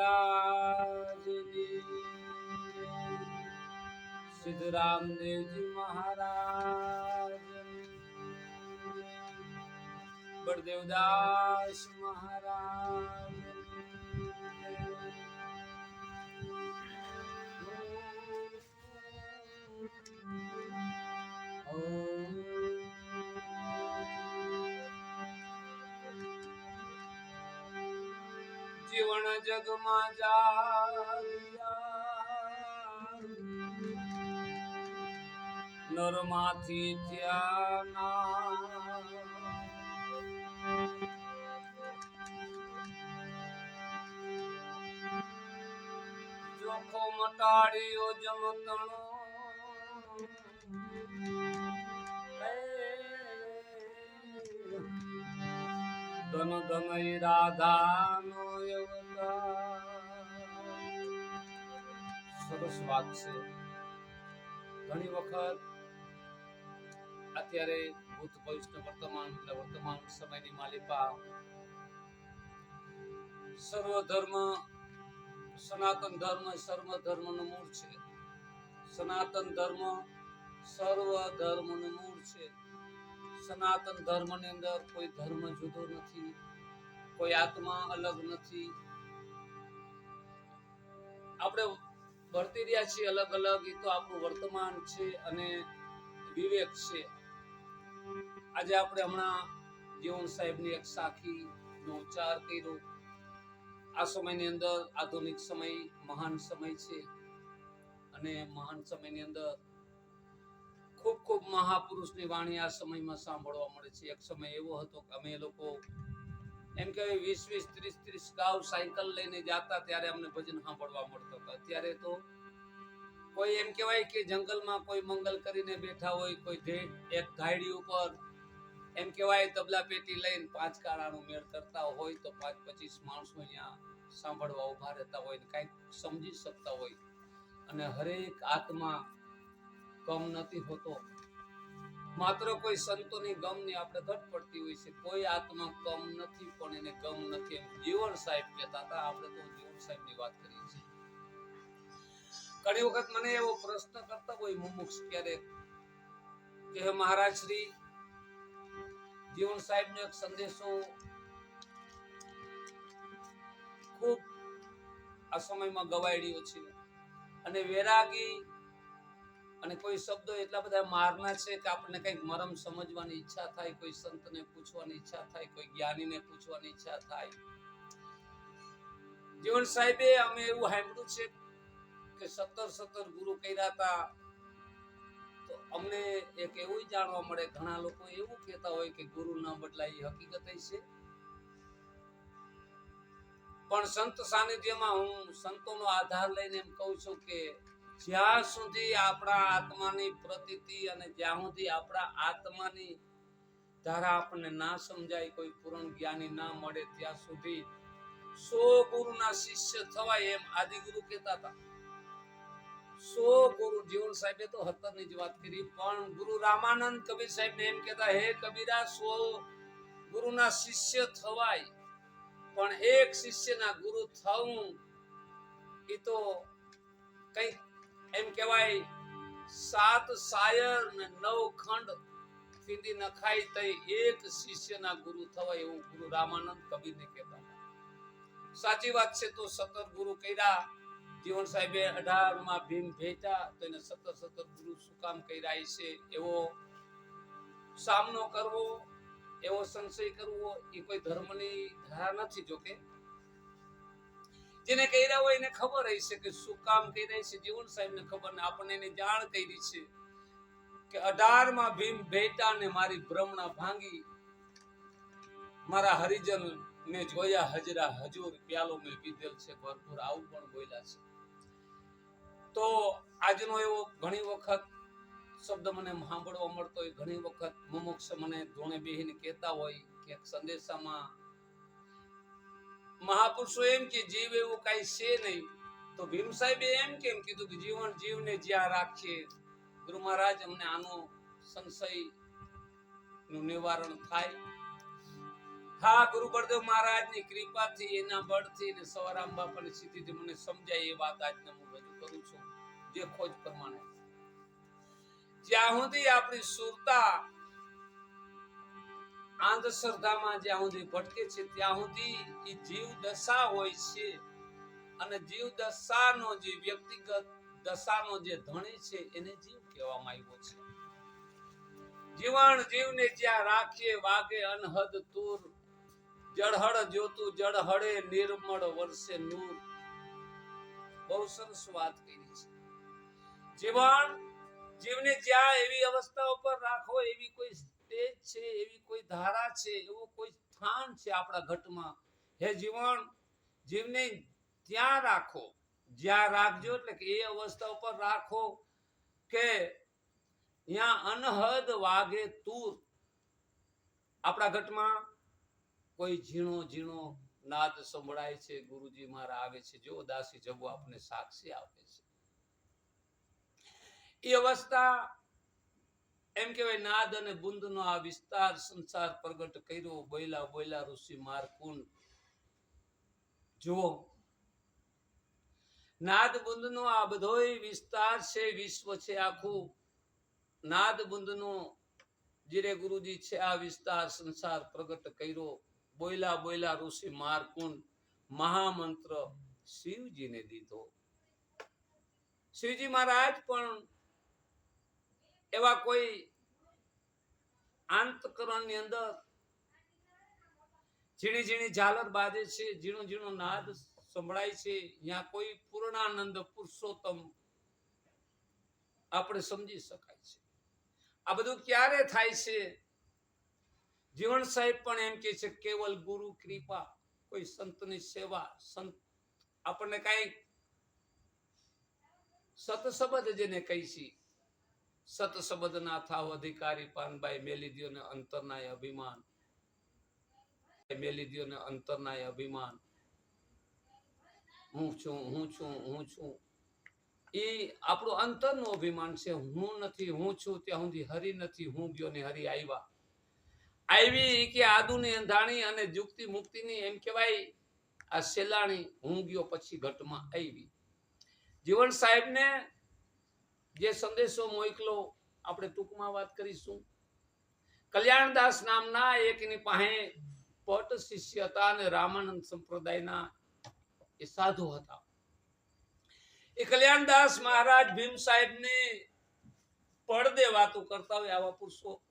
મહારાજની સિદ્ધરામદેવજી મહારાજ બળદેવદાસ મહારાજ જગમાં નરમાંથી થયા જોખો મટાડ્યો જમતણો. ધન ધન રાધાનો સરસ વાત છે. ઘણી વખત અત્યારે ભૂત ભવિષ્ય વર્તમાન એટલે વર્તમાન સમયની માલિકા સર્વ ધર્મ, સનાતન ધર્મ, સર્વ ધર્મનું મૂળ છે. સનાતન ધર્મ સર્વ ધર્મનું મૂળ છે. સનાતન ધર્મની અંદર કોઈ ધર્મ જુદો નથી, કોઈ આત્મા અલગ નથી. આપણે વર્તી રહ્યા છીએ અલગ અલગ. એ તો આપણું વર્તમાન છે અને વિવેક છે. આજે આપણે હમણાં જીવન સાહેબની એક સાખી નો ઉચ્ચાર કર્યો. આ સમયની અંદર આધુનિક સમય, મહાન સમય છે. અને મહાન સમયની અંદર ખૂબ ખૂબ મહાપુરુષની વાણી આ સમયમાં સાંભળવા મળે છે. એક સમય એવો હતો કે અમે લોકો એમ કે વીસ વીસ, ત્રીસ ત્રીસ ગાઉ સાયકલ લઈને જાતા ત્યારે અમને ભજન સાંભળવા મળતો હતો. અત્યારે તો કોઈ એમ કહેવાય કે જંગલમાં કોઈ મંગલ કરીને બેઠા હોય, કોઈ એક ઘાયડી ઉપર એમ કહેવાય તબલા પેટી લઈને પાંચ કાળાનું મેળ કરતા હોય તો પાંચ, પચીસ માણસો અહીંયા સાંભળવા ઊભા રહેતા હોય ને કાંઈક સમજી શકતા હોય. અને હરેક આત્મા કમ નથી હોતો. માત્ર કોઈ સંતોની ગમની આપણે ઘટ પડતી હોય છે. કોઈ આત્મા કમ નથી, પણ એને ગમ નથી એમ જીવન સાહેબ કહેતા હતા. આપણે તો જીવન સાહેબની વાત કરીએ છીએ. ઘણી વખત મને એવો પ્રશ્ન કરતા હોય મુમુક્ષ ક્યારેક કે હે મહારાજ શ્રી, જીવન સાહેબનો એક સંદેશો ખૂબ આ સમયમાં ગવાયડ્યો છે. અને વેરાગી અને કોઈ શબ્દો એટલા બધા મારના છે કે આપણને કંઈક મરમ સમજવાની ઈચ્છા થાય, કોઈ સંતને પૂછવાની ઈચ્છા થાય, કોઈ જ્ઞાનીને પૂછવાની ઈચ્છા થાય. જીવન સાહેબે અમે એવું સાંભળ્યું છે કે સત્તર સત્તર ગુરુ કર્યા હતા. તો અમને એક એવું જાણવા મળે, ઘણા લોકો એવું કહેતા હોય કે ગુરુ ના બદલાય એ હકીકત છે. પણ સંત સાનિધ્યમાં હું સંતોનો આધાર લઈને એમ કહું છું કે જ્યાં સુધી આપણા આત્માની પ્રતીતિ અને જ્યાં સુધી આપણા આત્માની ધારા આપણને ના સમજાય, કોઈ પૂર્ણ જ્ઞાની ના મળે, ત્યાં સુધી સો ગુરુના શિષ્ય થવાય એમ આદિગુરુ કહેતા હતા. સો ગુરુ, જીવન સાહેબે તો હતરની જ વાત કરી, પણ ગુરુ રામાનંદ કબીર સાહેબ ને એમ કહેતા, હે કબીરા, સો ગુરુના શિષ્ય થવાય, પણ એક શિષ્યના ગુરુ થવું એ તો કંઈક એમ કહેવાય, સાત શાયર ને નવ ખંડ ફીંદી નખાય તઈ એક શિષ્યના ગુરુ થવાય એવું ગુરુ રામાનંદ કબીરને કહેતા સાચી વાત છે તો સતત ગુરુ કર્યા. જીવન સાહેબે અઢારમાં ભીમ ભેટા તો એને સતત સતત ગુરુ શું કામ કર્યા છે એવો સામનો કરવો, એવો સંશય કરવો, એ કોઈ ધર્મની ધારા નથી જોકે. જેને કર્યા હોય એને ખબર હશે કે શું કામ કર્યા છે. જીવન સાહેબ ને ખબર ને આપણને એની જાણ કરી છે કે અઢારમાં ભીમ ભેટા ને મારી ભ્રમણા ભાંગી. મારા હરિજન ને જોયા હજરા હજુર પ્યાલો મેં પીધેલ છે. ભરપૂર આવું પણ બોલ્યા છે. તો આજનો એવો ઘણી વખત શબ્દ મને સાંભળવા મળતો હોય, ઘણી વખત મુમુક્ષ મને ધોણે બેહીને કહેતા હોય કે સંદેશામાં મહાપુરુષો એમ કે જીવ એવું કઈ છે નહીં. તો ભીમ સાહેબે એમ કેમ કીધું કે જીવન જીવને જ્યાં રાખીએ. ગુરુ મહારાજ, અમને આનો સંશયનું નિવારણ થાય. હા, ગુરુ બળદેવ મહારાજની કૃપાથી, એના બળથી ને સવારામ બાપાની સ્થિતિથી મને સમજાય એ વાત આજને હું રજૂ કરું છું. જે ખોજ પ્રમાણે. જ્યાં સુધી આપણી સુરતા અંધશ્રદ્ધામાં જ્યાં સુધી ભટકે છે, ત્યાં સુધી એ જીવ દશા હોય છે. અને જીવ દશાનો જે વ્યક્તિગત દશાનો જે ધણી છે, એને જીવ કહેવામાં આવ્યો છે. જીવાણ જીવને જ્યાં રાખીએ વાગે, અનહદ, તુર, જળહળ જોતું જળહળે, નિર્મળ વર્ષે નૂર. બહુ સરસ વાત કરી છે. જીવન જીવને જ્યાં એવી અવસ્થા ઉપર રાખો, એવી કોઈ સ્ટેજ છે, એવી કોઈ ધારા છે, એવું કોઈ સ્થાન છે આપણા ઘટમાં? હે જીવન જીવને ત્યાં રાખો, જ્યાં રાખજો એટલે કે એ અવસ્થા ઉપર રાખો કે ત્યાં અનહદ વાગે તૂર. આપણા ઘટમાં કોઈ ઝીણો ઝીણો નાદ સંભળાય છે, ગુરુજી મારા આવે છે જો દાસી જવું આપને સાક્ષી આપે છે. એ અવસ્થા એમ કહેવાય, નાદ અને બુંદનો આ વિસ્તાર સંસાર પ્રગટ કર્યો. બોયલા બોયલા ઋષિ મારકુંડ જુઓ. નાદ, બુંદનો આ બધોય વિસ્તાર છે, વિશ્વ છે આખું. નાદ, બુંદનો જીરે ગુરુજી છે, આ વિસ્તાર સંસાર પ્રગટ કર્યો. બોયલા બોયલા ઋષિ મારકુંડ મહામંત્ર શિવજીને દીધો. શિવજી મહારાજ પણ એવા કોઈ આંતકરણની અંદર ઝીણી ઝીણી ઝાલર બાજે છે, ઝીણો ઝીણો નાદ સંભળાય છે. ત્યાં કોઈ પૂર્ણાનંદ પુરુષોત્તમ આપણે સમજી શકાય છે. આ બધું ક્યારે થાય છે? જીવન સાહેબ પણ એમ કે છે, કેવલ ગુરુ કૃપા, કોઈ સંતની સેવા, સંત આપણને કઈ સતસબદ જેને કહી છે. સતસબદ થાવ અધિકારી પાનભાઈ મેલી ને અંતરનાય અભિમાન. મેલી ને અંતરનાય અભિમાન. હું છું હું છું હું છું. એ આપણું અંતરનું અભિમાન છે. હું નથી, હું છું. ત્યાં સુધી હરી નથી, હું ગયો ને હરી આવ્યા. આવી કે આદુની અંધાણી અને જુક્તિ મુક્તિની એમ કહેવાય, આ સેલાણી હું ગયો પછી ઘટમાં આવી. જીવન સાહેબને જે સંદેશો મોકલો, આપણે ટૂંકમાં વાત કરીશું. કલ્યાણદાસ નામના એકની પાસે પટ શિષ્ય હતા અને રામાનંદ સંપ્રદાયના એ સાધુ હતા. એ કલ્યાણદાસ મહારાજ ભીમ સાહેબને પડદે વાતો કરતા હોય આવા પુરુષો.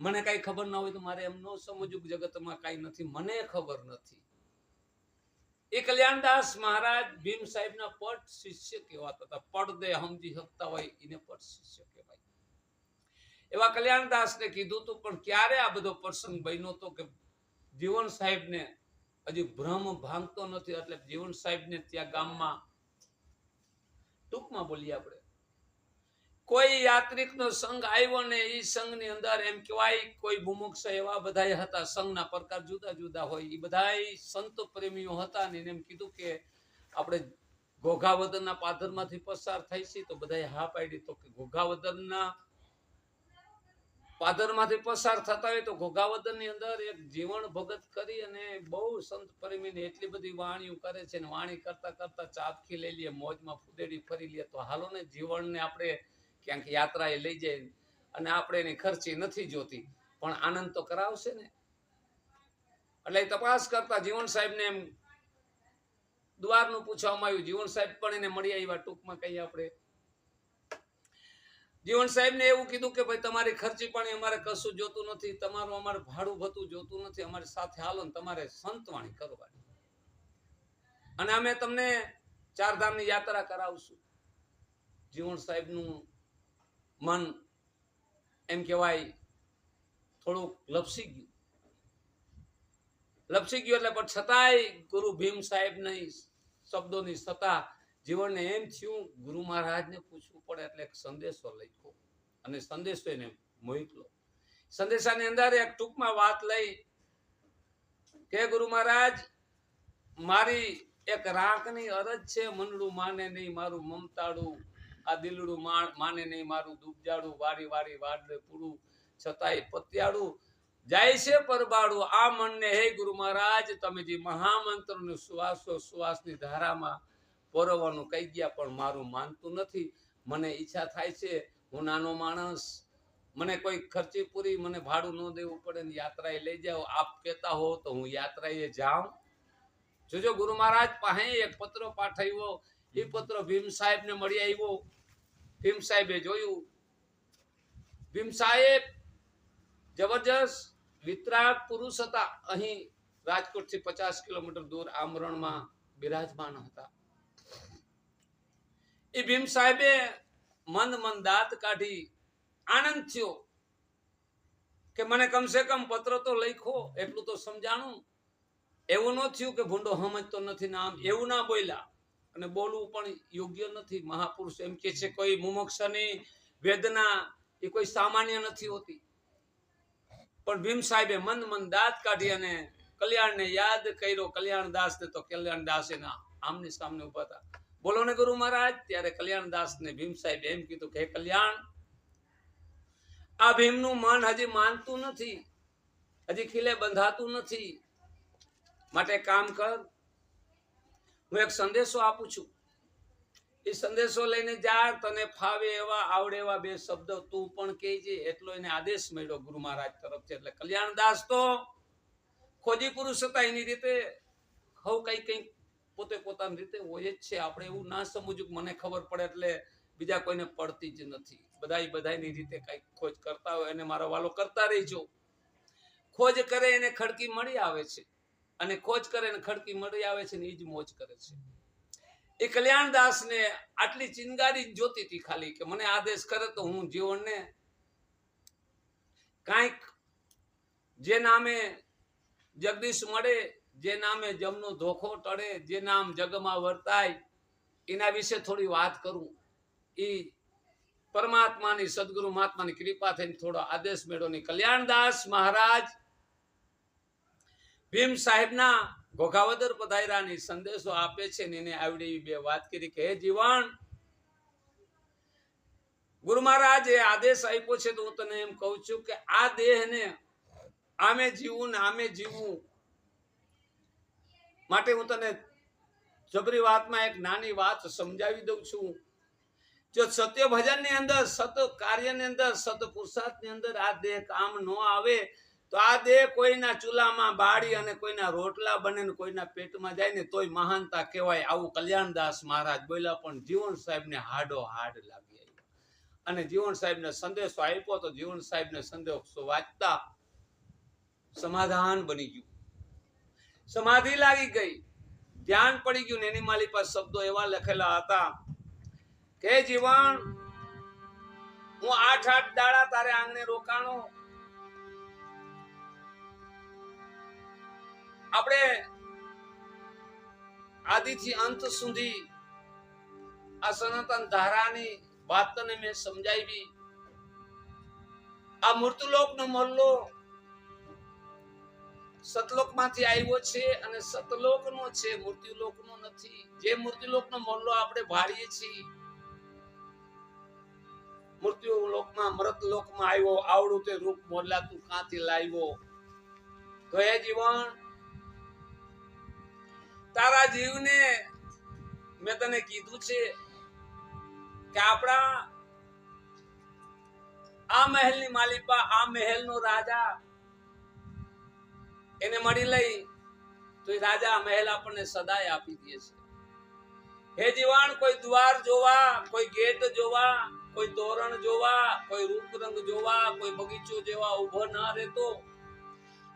મને કાંઈ ખબર ના હોય તો મારે એમ ન સમજવું જગતમાં કાંઈ નથી. મને ખબર નથી. એ કલ્યાણદાસ મહારાજ ભીમ સાહેબના પટ શિષ્ય કહેવાતા હતા. પડદે સમજી શકતા હોય એને પટ શિષ્ય કહેવાય. એવા કલ્યાણદાસને કીધું તું, પણ ક્યારે આ બધો પ્રસંગ બન્યો તો કે જીવન સાહેબને હજી ભ્રમ ભાંગતો નથી? એટલે જીવન સાહેબને ત્યાં ગામમાં ટૂંકમાં બોલીએ આપણે. કોઈ યાત્રિકનો સંઘ આવ્યો ને એ સંઘની અંદર એમ કહેવાય, કોઈ મુમુક્ષ એવા બધા હતા સંઘના પ્રકાર જુદા જુદા હોય. એ બધા સંત પ્રેમીઓ હતા ને એમ કીધું કે આપણે ઘોઘાવદરના પાદરમાંથી પસાર થઈ છે તો બધાએ હા પાડી તો કે ઘોઘાવદરના પાદરમાંથી પસાર થતા હોય તો ઘોઘાવદનની અંદર એક જીવન ભગત કરી અને બહુ સંત પ્રેમીને એટલી બધી વાણીઓ કરે છે ને વાણી કરતા કરતા ચાપખી લઈ લઈએ મોજમાં ફૂદેડી ફરી લઈએ તો હાલો ને જીવનને આપણે ક્યાંક યાત્રાએ લઈ જાય અને આપણે એની ખર્ચી નથી જોતી. પણ આનંદ તો કરાવશે ને. એટલે તપાસ કરતા જીવન સાહેબને એમ દ્વારનું પૂછવામાં આવ્યું. જીવન સાહેબ પણ એને મળી આવ્યા ટૂંકમાં કહીએ આપણે. જીવન સાહેબને એવું કીધું કે ભાઈ તમારી ખર્ચી પાણી અમારે કશું જોતું નથી. તમારું અમારે ભાડું ભતું જોતું નથી. અમારી સાથે હાલો ને તમારે સંતવાણી કરવાની. અને અમે તમને ચાર ધામની યાત્રા કરાવશું. જીવન સાહેબનું મન એમ કહેવાય, થોડુંક લપસી ગયું. લપસી ગયું એટલે પણ છતાંય ગુરુ ભીમ સાહેબની શબ્દોની સત્તા જીવનને એમ થયું, ગુરુ મહારાજને પૂછવું પડે એટલે એક સંદેશો લખ્યો અને સંદેશો એને મોકલો સંદેશાની અંદર એક ટૂંકમાં વાત લઈ, કે ગુરુ મહારાજ, મારી એક રાંકની અરજ છે, મનડું માને નહીં, મારું મમતાડું આ દિલડું માને નહીં મારું દુબજાડું વારી વારી વાડે પૂરું, છતાંય પત્યાડું જાય છે પરબાળું આ મનને, હે ગુરુ મહારાજ, તમે જે મહામંત્રનું શ્વાસો, શ્વાસની ધારામાં પરોવાનું કહી ગયા, પણ મારું માનતું નથી. મને ઈચ્છા થાય છે, હું નાનો માણસ, મને કોઈ ખર્ચી પૂરી, મને ભાડું ન દેવું પડે ને યાત્રાએ લઈ જાઓ. આપ કહેતા હો તો હું યાત્રાએ જાઉં. જોજો ગુરુ મહારાજ પાસે એક પત્ર પાઠવ્યો. એ પત્ર ભીમ સાહેબને મળી આવ્યો. ભીમ સાહેબે જોયું. ભીમ સાહેબ જબરજસ્ત વિતરાગ પુરુષ હતા. અહીં રાજકોટથી પચાસ કિલોમીટર દૂર આમરણમાં બિરાજમાન હતા. એ ભીમ સાહેબે મંદ મંદ દાંત કાઢી આનંદ થયો કે મને કમસે કમ પત્ર તો લખો, એટલું તો સમજાણું. એવું ન થયું કે ભૂંડો સમજતો નથી નામ. એવું ના બોલ્યા. અને બોલવું પણ યોગ્ય નથી. મહાપુરુષ એમ કે છે, કોઈ મુમોક્ષની વેદના એ કોઈ સામાન્ય નથી હોતી. પણ ભીમ સાહેબે મન મન દાંત કાઢી અને કલ્યાણને યાદ કર્યો. કલ્યાણ દાસ ને તો કલ્યાણ દાસ એના આમને સામને ઊભા હતા. બોલો ને ગુરુ મહારાજ. ત્યારે કલ્યાણ દાસ ને ભીમ સાહેબ એમ કીધું કે કલ્યાણ, આ ભીમનું મન હજી માનતું નથી. હજી ખીલે બંધાતું નથી. માટે કામ કર હું એક સંદેશો આપું છું. એ સંદેશો લઈને જા, તને ફાવે એવા, આવડે એવા બે શબ્દ તું પણ કહેજે. એટલો એને આદેશ મળ્યો ગુરુ મહારાજ તરફથી. એટલે કલ્યાણદાસ તો ખોજી પુરુષ હતા એની રીતે. હવ કઈ કઈ પોતે પોતાની રીતે હોય જ છે. આપણે એવું ના સમજવું મને ખબર પડે એટલે બીજા કોઈને પડતી જ નથી. બધા બધાની રીતે કઈ ખોજ કરતા હોય એને મારો વાલો કરતા રહીજો. ખોજ કરે એને ખડકી મળી આવે છે. અને ખોજ કરે ને ખડકી મળી આવે છે ને એ જ મોજ કરે છે. એ કલ્યાણદાસ ને આટલી ચિંગારી જોતી હતી ખાલી કે મને આદેશ કરે તો હું જીવનને કાંઈક જે નામે જગદીશ મળે, જે નામે જમનો ધોખો ટળે, જે નામ જગમાં વર્તાય, એના વિશે થોડી વાત કરું. એ પરમાત્માની સદગુરુ મહાત્માની કૃપા થઈને થોડો આદેશ મેળવો કલ્યાણદાસ મહારાજ ભીમ સાહેબના ઘોઘાવદર પધાર્યાની સંદેશો આપે છે એને આવડે એવી બે વાત કરી કે જીવન, ગુરુ મહારાજે આદેશ આપ્યો છે તો હું તને એમ કહું છું કે આ દેહને આમે જીવવું ને આમે જીવવું માટે હું તને જબરી વાતમાં એક નાની વાત સમજાવી દઉં છું. જો સત્ય ભજનની અંદર, સત કાર્યની અંદર, સત પુરુષાર્થની અંદર આ દેહ કામ ન આવે તો આ દેહ કોઈના ચૂલામાં બાળી અને કોઈના રોટલા બને ને કોઈના પેટમાં જાય ને તોય મહાનતા કહેવાય. આવું કલ્યાણદાસ મહારાજ બોલ્યા, પણ જીવન સાહેબ ને હાડો હાડ લાગી. અને જીવન સાહેબ ને સંદેશો આપ્યો તો જીવન સાહેબ ને સંદેશો વાંચતા સમાધાન બની ગયું. સમાધિ લાગી ગઈ. ધ્યાન પડી ગયું ને એની માલી પાસે શબ્દો એવા લખેલા હતા કે, જીવન, હું આઠ આઠ દાડા તારે આંગણે રોકાણો આપણે આદિથી અંત સુધી આ સનાતન ધારાની વાત તને મેં સમજાવી. આ મૃત્યુલોકનો મલ્લો સતલોકમાંથી આવ્યો છે અને સતલોકનો છે મૃત્યુલોકનો નથી. જે મૃત્યુલોકનો મલ્લો આપણે ભાળીએ છીએ. મૃત્યુલોકમાં મૃતલોકમાં આવ્યો, આવડું તે રૂપ મોરલા તું કાંથી લાવ્યો? તો એ જીવન તારા જીવને મેં તને કીધું છે કે આપણા આ મહેલની માલિકા આ મહેલનો રાજા એને મળી લઈ તો એ રાજા મહેલ આપણને સદાય આપી દે છે. હે જીવાણ કોઈ દ્વાર જોવા, કોઈ ગેટ જોવા, કોઈ તોરણ જોવા, કોઈ રૂપ રંગ જોવા, કોઈ બગીચો જેવા ઊભો ના રહેતો.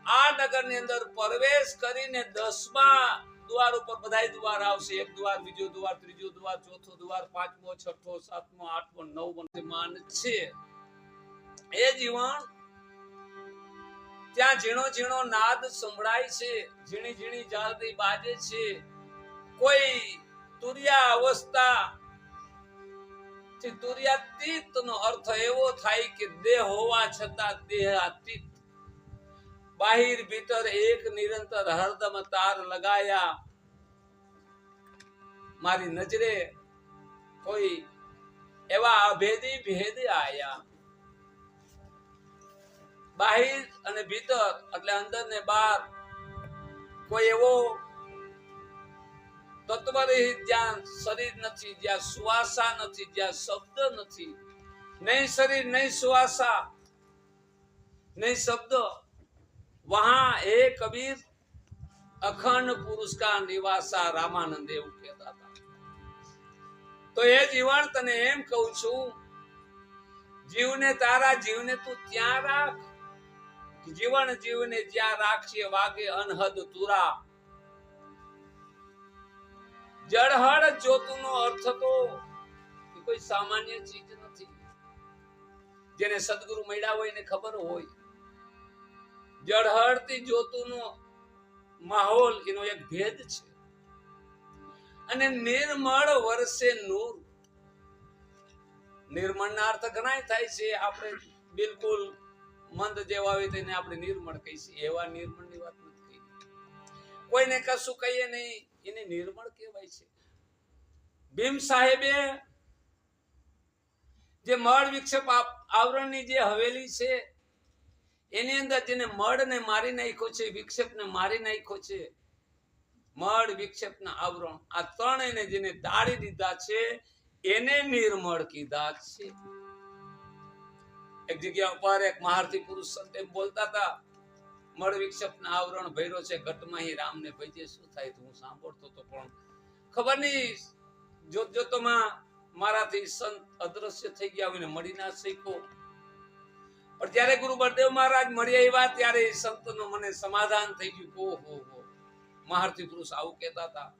આ નગરની અંદર પ્રવેશ કરીને દસમા દ્વાર ઉપર બધાય દ્વાર આવશે. એક દ્વાર, બીજો દ્વાર, ત્રીજો દ્વાર, ચોથો દ્વાર, પાંચમો, છઠ્ઠો, સાતમો, આઠમો, નવમો માન છે. એ જીવન ત્યાં ઝીણો ઝીણો નાદ સંભળાય છે. ઝીણી ઝીણી જાળતી બાજે છે. કોઈ તુર્યા અવસ્થા તુર્યાતીત નો અર્થ એવો થાય કે દેહ હોવા છતાં દેહાતીત બાહિર ભીતર એક નિરંતર હરદમ તાર લગાયા. મારી નજરે કોઈ એવા અભેદી ભેદ આયા. બાહિર અને ભીતર એટલે અંદર ને બહાર કોઈ એવો તત્વરહિત જ્યાં શરીર નથી, જ્યાં સુવાસા નથી, જ્યાં શબ્દ નથી. નહીં શરીર, નહીં સુવાસા, નહીં શબ્દ. વહાં હે કબીર અખંડ પુરુષ કા નિવાસા રામાનંદ એવું કહેતા હતા તો એ જીવન તને એમ કહું છું જીવને તારા જીવને તું ત્યાં રાખ જીવન જીવને જ્યાં રાખશે વાગે અનહદ તુરા જળહળ જ્યોતિનો અર્થ તો કોઈ સામાન્ય ચીજ નથી જેને સદગુરુ મળ્યા હોય એને ખબર હોય જળહળતી જ્યોતિનો માહોલ, એનો એક ભેદ છે. અને નિર્મળ વર્ષે નૂર. નિર્મળના અર્થ ઘણા થાય છે, આપણે બિલકુલ મંદ જેવા હોય તેને આપણે નિર્મળ કહીએ એવા નિર્મળની વાત નથી કોઈને કશું કહીએ નહીં, એને નિર્મળ કહેવાય છે. ભીમ સાહેબે જે મળ વિક્ષેપ આવરણની જે હવેલી છે એની અંદર જેને મળને મારી નાખ્યો છે, વિક્ષેપને મારી નાખ્યો છે, મળ વિક્ષેપના આવરણ, આ ત્રણેયને જેને દાળી દીધા છે, એને નિર્મળ કીધા છે. એક જગ્યા ઉપર એક મહારથી પુરુષ સંત બોલતા હતા, મળ વિક્ષેપના આવરણ ભર્યો છે, ઘટમાં હી રામને ભજે, શું થાય હું સાંભળતો તો પણ ખબર નહીં જોત જોતોમાં મારાથી સંત અદ્રશ્ય થઈ ગયા ને મળી ના શીખો પણ જ્યારે ગુરુ બળદેવ મહારાજ મળ્યા એવા ત્યારે એ મને સમાધાન થઈ ગયું. ઓહો હો. મહારથી પુરુષ આવું કહેતા હતા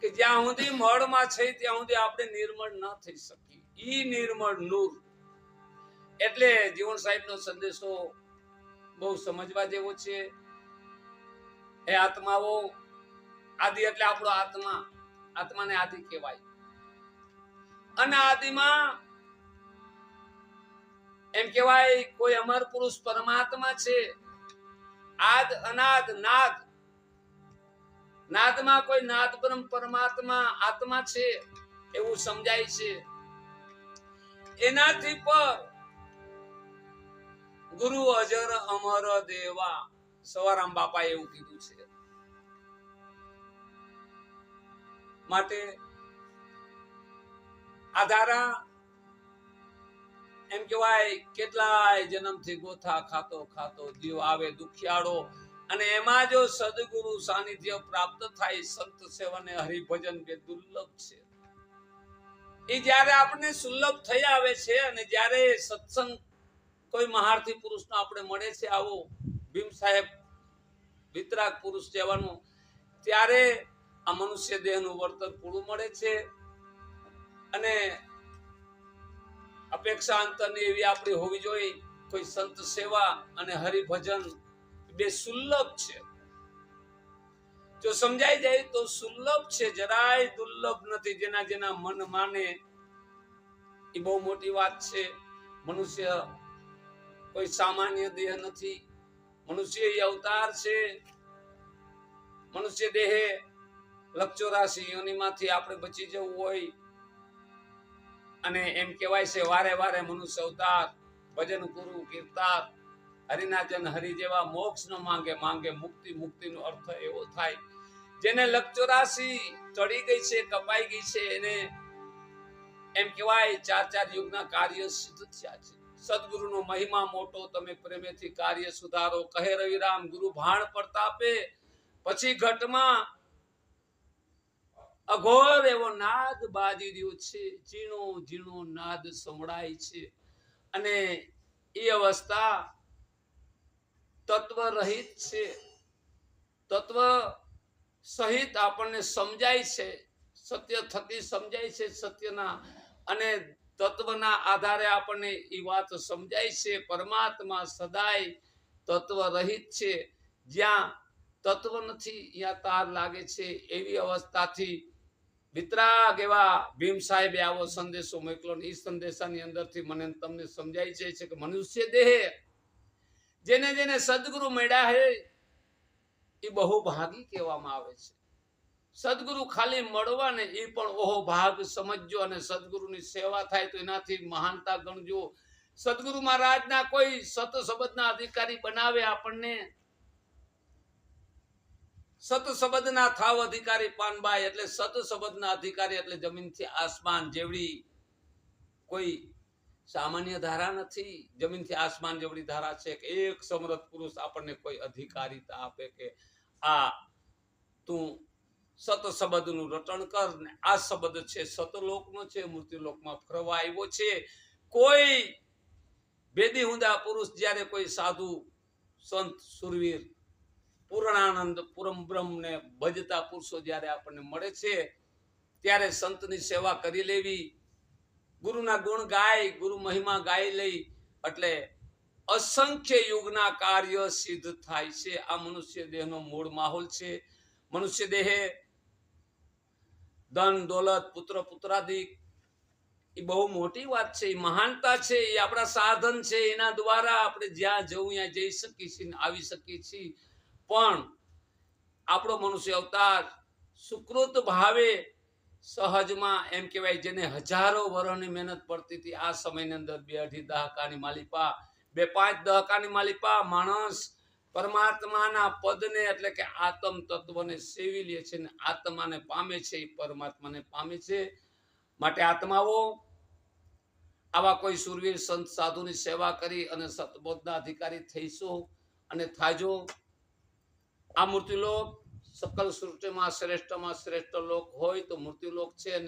કે જ્યાં સુધી મળમાં છે ત્યાં સુધી આપણે નિર્મળ ન થઈ શકીએ. ઈ નિર્મળ નૂર. એટલે જીવન સાહેબનો સંદેશો બહુ સમજવા જેવો છે. એ આત્માઓ આદિ એટલે આપણો આત્મા. આત્માને આદિ કહેવાય. અને આદિમાં એમ કહેવાય, કોઈ અમર પુરુષ પરમાત્મા છે. આદ, અનાદ, નાદ. નાદમાં કોઈ નાદ બ્રહ્મ પરમાત્મા આત્મા છે એવું સમજાય છે. એનાથી પર ગુરુ અજર અમર દેવા. સવારામ બાપા એવું કીધું છે. માટે આધારા એમ કહેવાય, કેટલાય જન્મથી ગોથા ખાતો ખાતો જીવ આવે, દુખિયાળો. અને એમાં જો સદગુરુ સાનિધ્ય પ્રાપ્ત થાય, સંત સેવન હરિભજન કે દુર્લભ છે. એ જ્યારે આપણે સુલભ થઈ આવે છે અને જ્યારે સત્સંગ કોઈ મહારથી પુરુષનો આપણે મળે છે આવો ભીમ સાહેબ વિતરાગ પુરુષ જેવાનું ત્યારે આ મનુષ્ય દેહનું વર્તન પૂરું મળે છે. અને અપેક્ષા અંતરની એવી આપણી હોવી જોઈએ, કોઈ સંત સેવા અને હરિભજન બે સુલભ છે. જો સમજાઈ જાય તો સુલભ છે, જરાય દુર્લભ નથી. જેના જેના મન માને, એ બહુ મોટી વાત છે. મનુષ્ય કોઈ સામાન્ય દેહ નથી. મનુષ્ય એ અવતાર છે. મનુષ્ય દેહે લક્ષોરાશી યોનિમાંથી આપણે બચી જવું હોય અને એમ કહેવાય છે, વારે વારે મનુષ્ય અવતાર, ભજન ગુરુ, કીર્તાર, હરિનાજન હરિ જેવા મોક્ષ ન માંગે માંગે મુક્તિ, મુક્તિનો અર્થ એવો થાય. જેને લક્ષોરાશી ચડી ગઈ છે, કપાઈ ગઈ છે, એને એમ કહેવાય ચાર ચાર યુગના કાર્ય સિદ્ધ થયા છે. સદગુરુનો મહિમા મોટો, તમે પ્રેમેથી કાર્ય સુધારો. કહે રવિરામ, ગુરુ ભાણ પ્રતાપે, પછી ઘટમાં અઘોર એવો નાદ બાજી રહ્યો છે, ઝીણો ઝીણો નાદ સંભળાય છે. અને એ અવસ્થા તત્વ રહિત છે. તત્વ સહિત આપણને સમજાય છે, સત્ય થકી સમજાય છે સત્યના. અને તત્વના આધારે આપણને એ વાત સમજાય છે, પરમાત્મા સદાય તત્વ રહિત છે. જ્યાં તત્વ નથી, ત્યાં તાર લાગે છે. એવી અવસ્થાથી વિતરાગ એવા ભીમ સાહેબે આવો સંદેશો મોકલો ને એ સંદેશાની અંદરથી મને તમને સમજાય જાય છે કે મનુષ્ય દેહ જેને જેને સદગુરુ મળ્યા હે એ બહુ ભાગી કહેવામાં આવે છે. સદગુરુ ખાલી મળવા ને એ પણ ઓહો ભાગ સમજજો અને સદગુરુની સેવા થાય તો એનાથી મહાનતા ગણજો. સદગુરુ મહારાજના કોઈ સત સંબંધના અધિકારી બનાવે આપણને સત સંબંધના થાવ અધિકારી પાનબાઈ એટલે સત સંબંધના અધિકારી એટલે જમીનથી આસમાન જેવડી કોઈ સામાન્ય ધારા નથી. જમીનથી આસમાન જેવડી ધારા છે કે એક સમરથ પુરુષ આપણને કોઈ અધિકારીતા આપે કે આ તું સતનું રટણ કર ને આ શબ્દ છે, સતલોકનો છે મૃત્યુલોકમાં ફરવા આવ્યો છે. કોઈ બેદી હુંદા પુરુષ જ્યારે કોઈ સાધુ સંત સુરવીર પૂર્ણાનંદ પૂરમ બ્રહ્મને ભજતા પુરુષો જ્યારે આપણને મળે છે, ત્યારે સંતની સેવા કરી લેવી. ગુરુના ગુણ ગાય, ગુરુ મહિમા ગાઈ લઈ, એટલે અસંખ્ય યુગના કાર્ય સિદ્ધ થાય છે. આ મનુષ્ય દેહનો મૂળ માહોલ છે. મનુષ્ય દેહે ધન, દોલત, પુત્ર પુત્રાદિક એ બહુ મોટી વાત છે એ મહાનતા છે એ આપણા સાધન છે. એના દ્વારા આપણે જ્યાં જવું, ત્યાં જઈ શકીએ છીએ આવી શકીએ છીએ. પણ આપણો મનુષ્ય અવતાર સુકૃત ભાવે સહજમાં એમ કહેવાય જેને હજારો વર્ષની મહેનત પડતી હતી, આ સમયની અંદર બે અઢી દહાકાની માલિપા બે પાંચ દહાકાની માલિપા માણસ પરમાત્માના પદને એટલે કે આત્મ તત્વને સેવી લે છે ને આત્માને પામે છે, એ પરમાત્માને પામે છે. માટે આત્માઓ, આવા કોઈ સુરવીર સંત સાધુની સેવા કરી અને સતબોધના અધિકારી થઈશો અને થાજો. આ મૂર્તિલોક સકલ સૃષ્ટિમાં શ્રેષ્ઠમાં શ્રેષ્ઠ લોક હોય તો મૂર્તિલોક છે